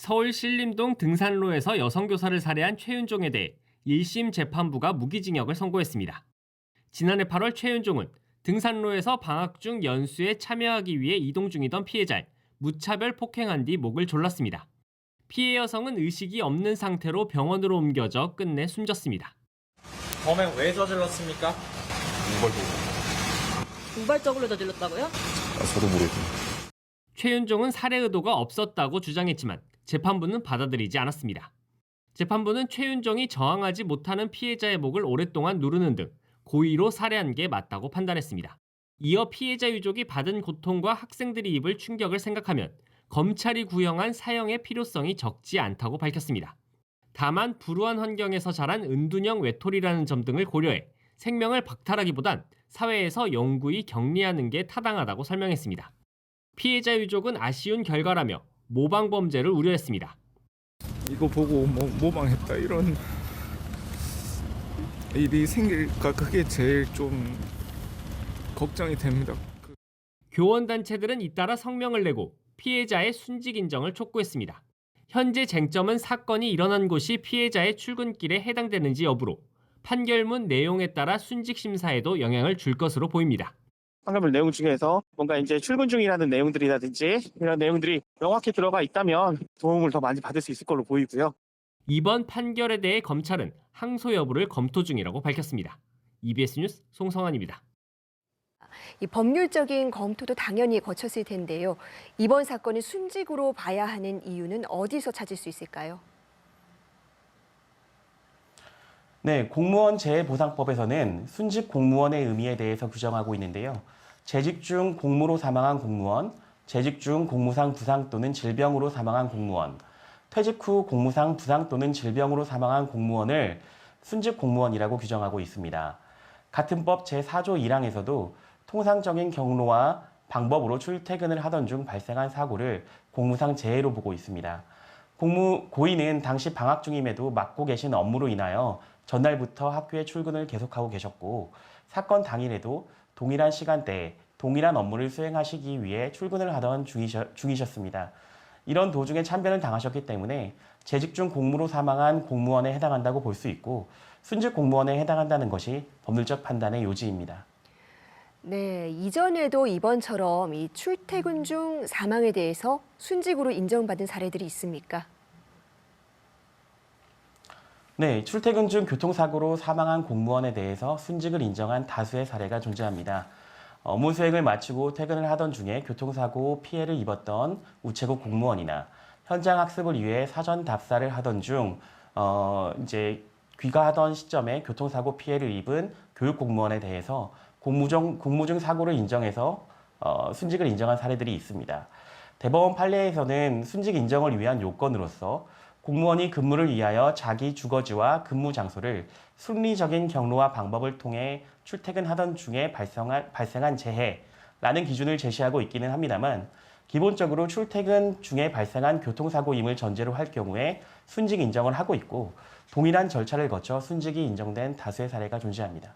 서울 신림동 등산로에서 여성교사를 살해한 최윤종에 대해 1심 재판부가 무기징역을 선고했습니다. 지난해 8월 최윤종은 등산로에서 방학 중 연수에 참여하기 위해 이동 중이던 피해자를 무차별 폭행한 뒤 목을 졸랐습니다. 피해 여성은 의식이 없는 상태로 병원으로 옮겨져 끝내 숨졌습니다. 범행 왜 저질렀습니까? 보고 우발적으로 저질렀다고요? 아, 저도 모르겠어요. 최윤종은 살해 의도가 없었다고 주장했지만 재판부는 받아들이지 않았습니다. 재판부는 최윤종이 저항하지 못하는 피해자의 목을 오랫동안 누르는 등 고의로 살해한 게 맞다고 판단했습니다. 이어 피해자 유족이 받은 고통과 학생들이 입을 충격을 생각하면 검찰이 구형한 사형의 필요성이 적지 않다고 밝혔습니다. 다만 불우한 환경에서 자란 은둔형 외톨이라는 점 등을 고려해 생명을 박탈하기보단 사회에서 영구히 격리하는 게 타당하다고 설명했습니다. 피해자 유족은 아쉬운 결과라며 모방 범죄를 우려했습니다. 이거 보고 뭐 모방했다 이런 일이 생길까 그게 제일 좀 걱정이 됩니다. 그 교원 단체들은 잇따라 성명을 내고 피해자의 순직 인정을 촉구했습니다. 현재 쟁점은 사건이 일어난 곳이 피해자의 출근길에 해당되는지 여부로 판결문 내용에 따라 순직 심사에도 영향을 줄 것으로 보입니다. 판결문 내용 중에서 뭔가 이제 출근 중이라는 내용들이라든지 이런 내용들이 명확히 들어가 있다면 도움을 더 많이 받을 수 있을 걸로 보이고요. 이번 판결에 대해 검찰은 항소 여부를 검토 중이라고 밝혔습니다. EBS 뉴스 송성환입니다. 이 법률적인 검토도 당연히 거쳤을 텐데요. 이번 사건을 순직으로 봐야 하는 이유는 어디서 찾을 수 있을까요? 네, 공무원 재해보상법에서는 순직 공무원의 의미에 대해서 규정하고 있는데요. 재직 중 공무로 사망한 공무원, 재직 중 공무상 부상 또는 질병으로 사망한 공무원, 퇴직 후 공무상 부상 또는 질병으로 사망한 공무원을 순직 공무원이라고 규정하고 있습니다. 같은 법 제4조 1항에서도 통상적인 경로와 방법으로 출퇴근을 하던 중 발생한 사고를 공무상 재해로 보고 있습니다. 공무 고인은 당시 방학 중임에도 맡고 계신 업무로 인하여 전날부터 학교에 출근을 계속하고 계셨고 사건 당일에도 동일한 시간대에 동일한 업무를 수행하시기 위해 출근을 하던 중이셨, 중이셨습니다. 이런 도중에 참변을 당하셨기 때문에 재직 중 공무로 사망한 공무원에 해당한다고 볼 수 있고 순직 공무원에 해당한다는 것이 법률적 판단의 요지입니다. 네, 이전에도 이번처럼 이 출퇴근 중 사망에 대해서 순직으로 인정받은 사례들이 있습니까? 네, 출퇴근 중 교통사고로 사망한 공무원에 대해서 순직을 인정한 다수의 사례가 존재합니다. 업무 수행을 마치고 퇴근을 하던 중에 교통사고 피해를 입었던 우체국 공무원이나 현장 학습을 위해 사전 답사를 하던 중 어, 이제 귀가하던 시점에 교통사고 피해를 입은 교육 공무원에 대해서 공무중 공무중 사고를 인정해서 어, 순직을 인정한 사례들이 있습니다. 대법원 판례에서는 순직 인정을 위한 요건으로서 공무원이 근무를 위하여 자기 주거지와 근무 장소를 순리적인 경로와 방법을 통해 출퇴근하던 중에 발생한, 발생한 재해라는 기준을 제시하고 있기는 합니다만 기본적으로 출퇴근 중에 발생한 교통사고임을 전제로 할 경우에 순직 인정을 하고 있고 동일한 절차를 거쳐 순직이 인정된 다수의 사례가 존재합니다.